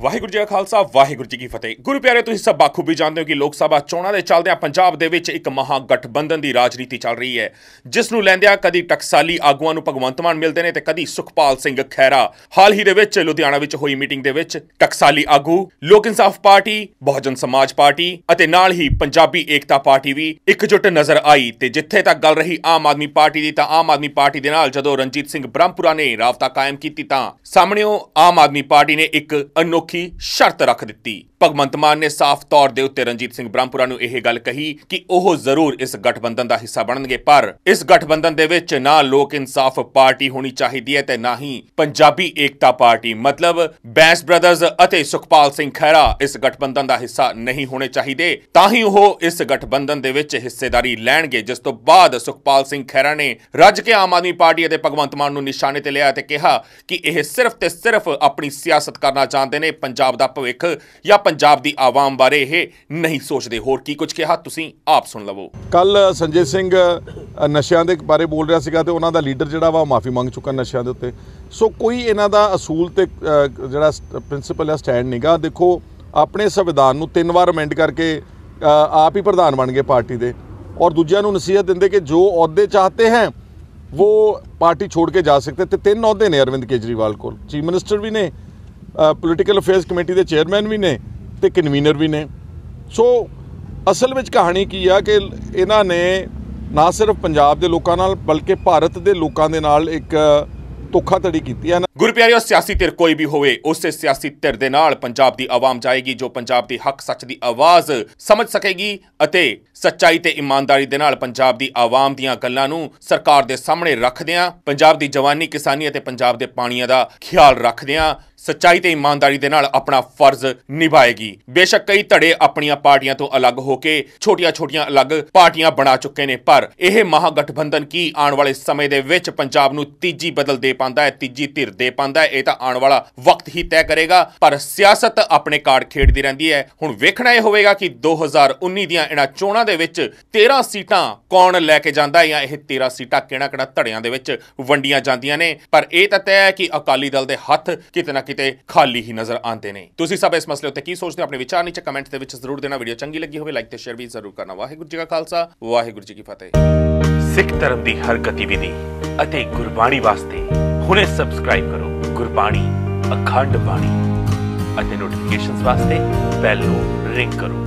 ਵਾਹਿਗੁਰੂ ਜੀ ਕਾ ਖਾਲਸਾ, ਵਾਹਿਗੁਰੂ ਜੀ ਕੀ ਫਤਿਹ। ਗੁਰੂ ਪਿਆਰੇ, ਤੁਸੀਂ ਸਭ ਬਾਖੂਬੀ ਜਾਣਦੇ ਹੋ ਕਿ ਲੋਕ ਸਭਾ ਚੋਣਾਂ ਦੇ ਚੱਲਦਿਆਂ ਪੰਜਾਬ ਦੇ ਵਿੱਚ ਇੱਕ ਮਹਾ ਗਠਬੰਧਨ ਦੀ ਰਾਜਨੀਤੀ ਚੱਲ ਰਹੀ ਹੈ, ਜਿਸ ਨੂੰ ਲੈਂਦਿਆਂ ਕਦੀ ਟਕਸਾਲੀ ਆਗੂਆਂ ਨੂੰ ਭਗਵੰਤ ਮਾਨ ਮਿਲਦੇ ਨੇ ਤੇ ਕਦੀ ਸੁਖਪਾਲ ਸਿੰਘ ਖਹਿਰਾ। ਹਾਲ ਹੀ ਦੇ ਵਿੱਚ ਲੁਧਿਆਣਾ ਵਿੱਚ ਹੋਈ ਮੀਟਿੰਗ ਦੇ ਵਿੱਚ ਟਕਸਾਲੀ ਆਗੂ, ਲੋਕ ਇਨਸਾਫ ਪਾਰਟੀ, ਬਹੁਜਨ ਸਮਾਜ ਪਾਰਟੀ ਅਤੇ ਨਾਲ ਹੀ ਪੰਜਾਬੀ ਏਕਤਾ ਪਾਰਟੀ ਵੀ ਇਕਜੁੱਟ ਨਜ਼ਰ ਆਈ ਤੇ ਜਿੱਥੇ ਤੱਕ ਗੱਲ ਰਹੀ ਆਮ ਆਦਮੀ ਪਾਰਟੀ ਦੀ ਤਾਂ ਆਮ ਆਦਮੀ ਪਾਰਟੀ ਦੇ ਨਾਲ ਜਦੋਂ ਰਣਜੀਤ ਸਿੰਘ ਬ੍ਰਹਮਪੁਰਾ ਨੇ ਰਾਬਤਾ ਕਾਇਮ ਕੀਤੀ ਤਾਂ ਸਾਹਮਣਿਓ ਆਮ ਆਦਮੀ ਪਾਰਟੀ ਨੇ ਇੱਕ ਅਨੋਖੀ ਸ਼ਰਤ ਰੱਖ ਦਿੱਤੀ। ਭਗਵੰਤ ਮਾਨ ਨੇ ਸਾਫ਼ ਤੌਰ ਦੇ ਉੱਤੇ ਰਣਜੀਤ ਸਿੰਘ ਬ੍ਰਹਮਪੁਰਾ ਨੂੰ ਇਹ ਗੱਲ ਕਹੀ ਕਿ ਉਹ ਜ਼ਰੂਰ ਇਸ ਗਠਬੰਧਨ ਦਾ ਹਿੱਸਾ ਬਣਨਗੇ, ਪਰ ਇਸ ਗਠਬੰਧਨ ਦੇ ਵਿੱਚ ਨਾ ਲੋਕ ਇਨਸਾਫ ਪਾਰਟੀ ਹੋਣੀ ਚਾਹੀਦੀ ਹੈ ਤੇ ਨਾ ਹੀ ਪੰਜਾਬੀ ਏਕਤਾ ਪਾਰਟੀ। ਮਤਲਬ ਬੈਂਸ ਬ੍ਰਦਰਜ਼ ਅਤੇ ਸੁਖਪਾਲ ਸਿੰਘ ਖਹਿਰਾ ਇਸ ਗਠਬੰਧਨ ਦਾ ਹਿੱਸਾ ਨਹੀਂ ਹੋਣੇ ਚਾਹੀਦੇ, ਤਾਂ ਹੀ ਉਹ ਇਸ ਗਠਬੰਧਨ ਦੇ ਵਿੱਚ ਹਿੱਸੇਦਾਰੀ ਲੈਣਗੇ, ਜਿਸ ਤੋਂ ਬਾਅਦ ਸੁਖਪਾਲ ਸਿੰਘ ਖਹਿਰਾ ਨੇ ਰੱਜ ਕੇ ਆਮ ਆਦਮੀ ਪਾਰਟੀ ਅਤੇ ਭਗਵੰਤ ਮਾਨ ਨੂੰ ਨਿਸ਼ਾਨੇ ਤੇ ਲਿਆ ਤੇ ਕਿਹਾ ਕਿ ਇਹ ਸਿਰਫ ਤੇ ਸਿਰਫ ਆਪਣੀ ਸਿਆਸਤ ਕਰਨਾ ਚਾਹੁੰਦੇ ਨੇ ਪੰਜਾਬ ਦਾ ਭਵਿੱਖ ਜਾਂ ਪੰਜਾਬ ਦੀ ਆਵਾਮ ਬਾਰੇ ਇਹ ਨਹੀਂ ਸੋਚਦੇ। ਹੋਰ ਕੀ ਕੁਝ ਕਿਹਾ ਤੁਸੀਂ ਆਪ ਸੁਣ ਲਵੋ। ਕੱਲ ਸੰਜੇ ਸਿੰਘ ਨਸ਼ਿਆਂ ਦੇ ਬਾਰੇ ਬੋਲ ਰਿਹਾ ਸੀਗਾ ਤੇ ਉਹਨਾਂ ਦਾ ਲੀਡਰ ਜਿਹੜਾ ਵਾ ਉਹ ਮਾਫੀ ਮੰਗ ਚੁੱਕਾ ਨਸ਼ਿਆਂ ਦੇ ਉੱਤੇ। ਸੋ ਕੋਈ ਇਹਨਾਂ ਦਾ ਅਸੂਲ ਤੇ ਜਿਹੜਾ ਪ੍ਰਿੰਸੀਪਲ ਹੈ ਸਟੈਂਡ ਨਹੀਂਗਾ ਦੇਖੋ, ਆਪਣੇ ਸੰਵਿਧਾਨ ਨੂੰ ਤਿੰਨ ਵਾਰ ਅਮੈਂਡ ਕਰਕੇ ਆਪ ਹੀ ਪ੍ਰਧਾਨ ਬਣ ਗਏ ਪਾਰਟੀ ਦੇ। ਔਰ ਦੂਜਿਆਂ ਨੂੰ ਨਸੀਹਤ ਦਿੰਦੇ ਕਿ ਜੋ ਅਹੁਦੇ ਚਾਹਤੇ ਹੈ, ਉਹ ਪਾਰਟੀ ਛੋੜ ਕੇ ਜਾ ਸਕਤੇ ਤੇ ਤਿੰਨ ਅਹੁਦੇ ਨੇ ਅਰਵਿੰਦ ਕੇਜਰੀਵਾਲ ਕੋਲ। ਚੀਫ ਮਿਨਿਸਟਰ ਵੀ ਨੇ ਪੋਲੀਟੀਕਲ ਅਫੇਅਰਸ ਕਮੇਟੀ ਦੇ ਚੇਅਰਮੈਨ ਵੀ ਨੇ ਤੇ ਕਨਵੀਨਰ ਵੀ ਨੇ। ਸੋ ਅਸਲ ਵਿੱਚ ਕਹਾਣੀ ਕੀ ਆ ਕਿ ਇਹਨਾਂ ਨੇ ਨਾ ਸਿਰਫ ਪੰਜਾਬ ਦੇ ਲੋਕਾਂ ਨਾਲ, ਬਲਕਿ ਭਾਰਤ ਦੇ ਲੋਕਾਂ ਦੇ ਨਾਲ ਇੱਕ ਧੋਖਾਧੜੀ ਕੀਤੀ। ਹੈ ਗੁਰੂ ਪਿਆਰਿਓ, ਸਿਆਸੀ ਧਿਰ ਕੋਈ ਵੀ ਹੋਵੇ, ਉਸੇ ਸਿਆਸੀ ਧਿਰ ਦੇ ਨਾਲ ਪੰਜਾਬ ਦੀ ਆਵਾਮ ਜਾਏਗੀ, ਜੋ ਪੰਜਾਬ ਦੀ ਹੱਕ ਸੱਚ ਦੀ ਆਵਾਜ਼ ਸਮਝ ਸਕੇਗੀ ਅਤੇ ਸੱਚਾਈ ਤੇ ਇਮਾਨਦਾਰੀ ਦੇ ਨਾਲ ਪੰਜਾਬ ਦੀ ਆਵਾਮ ਦੀਆਂ ਗੱਲਾਂ ਨੂੰ ਸਰਕਾਰ ਦੇ ਸਾਹਮਣੇ ਰੱਖਦਿਆਂ, ਪੰਜਾਬ ਦੀ ਜਵਾਨੀ, ਕਿਸਾਨੀ ਅਤੇ ਪੰਜਾਬ ਦੇ ਪਾਣੀਆਂ ਦਾ ਖਿਆਲ ਰੱਖਦਿਆਂ ਸੱਚਾਈ ਤੇ ਇਮਾਨਦਾਰੀ ਦੇ ਨਾਲ ਆਪਣਾ ਫਰਜ਼ ਨਿਭਾਏਗੀ। ਬੇਸ਼ੱਕ ਕਈ ਧੜੇ ਆਪਣੀਆਂ ਪਾਰਟੀਆਂ ਤੋਂ ਅਲੱਗ ਹੋ ਕੇ ਛੋਟੀਆਂ-ਛੋਟੀਆਂ ਅਲੱਗ ਪਾਰਟੀਆਂ ਬਣਾ ਚੁੱਕੇ ਨੇ, ਪਰ ਇਹ ਮਹਾਗਠਬੰਧਨ ਕੀ ਆਉਣ ਵਾਲੇ ਸਮੇਂ ਦੇ ਵਿੱਚ ਪੰਜਾਬ ਨੂੰ ਤੀਜੀ ਬਦਲ ਦੇ ਪਾਉਂਦਾ ਹੈ, ਤੀਜੀ ਧਿਰ ਦੇ ਪਾਉਂਦਾ ਹੈ, ਇਹ ਤਾਂ ਆਉਣ ਵਾਲਾ ਵਕਤ ਹੀ ਤੈਅ ਕਰੇਗਾ। ਪਰ ਸਿਆਸਤ ਆਪਣੇ ਕਾਰਡ ਖੇਡਦੀ ਰਹਿੰਦੀ ਹੈ। ਹੁਣ ਵੇਖਣਾ ਇਹ ਹੋਵੇਗਾ ਕਿ 2019 ਦੀਆਂ ਇਹਨਾਂ ਚੋਣਾਂ ਦੇ ਵਿੱਚ 13 ਸੀਟਾਂ ਕੌਣ ਲੈ ਕੇ ਜਾਂਦਾ ਹੈ ਜਾਂ ਇਹ 13 ਸੀਟਾਂ ਕਿਹੜਾ-ਕਿਹੜਾ ਧੜਿਆਂ ਦੇ ਵਿੱਚ ਵੰਡੀਆਂ ਜਾਂਦੀਆਂ ਨੇ। ਪਰ ਇਹ ਤਾਂ ਤੈਅ ਹੈ ਕਿ ਅਕਾਲੀ ਦਲ ਦੇ ਹੱਥ ਕਿਤੇ ਨਾ ਕਿਤੇ ਖਾਲੀ ਹੀ ਨਜ਼ਰ ਆਉਂਦੇ ਨੇ। ਤੁਸੀਂ ਸਭ ਇਸ ਮਸਲੇ ਉੱਤੇ ਕੀ ਸੋਚਦੇ ਹੋ ਆਪਣੇ ਵਿਚਾਰ ਨੀਚੇ ਕਮੈਂਟ ਦੇ ਵਿੱਚ ਜ਼ਰੂਰ ਦੇਣਾ। ਵੀਡੀਓ ਚੰਗੀ ਲੱਗੀ ਹੋਵੇ ਲਾਈਕ ਤੇ ਸ਼ੇਅਰ ਵੀ ਜ਼ਰੂਰ ਕਰਨਾ। ਵਾਹਿਗੁਰੂ ਜੀ ਕਾ ਖਾਲਸਾ, ਵਾਹਿਗੁਰੂ ਜੀ ਕੀ ਫਤਿਹ। ਸਿੱਖ ਧਰਮ ਦੀ ਹਰ ਗਤੀਵਿਧੀ ਅਤੇ ਗੁਰਬਾਣੀ ਵਾਸਤੇ ਹੁਣੇ ਸਬਸਕ੍ਰਾਈਬ ਕਰੋ। ਗੁਰਬਾਣੀ, ਅਖੰਡ ਬਾਣੀ ਅਤੇ ਨੋਟੀਫਿਕੇਸ਼ਨਸ ਵਾਸਤੇ ਬੈਲ ਨੂੰ ਰਿੰਗ ਕਰੋ।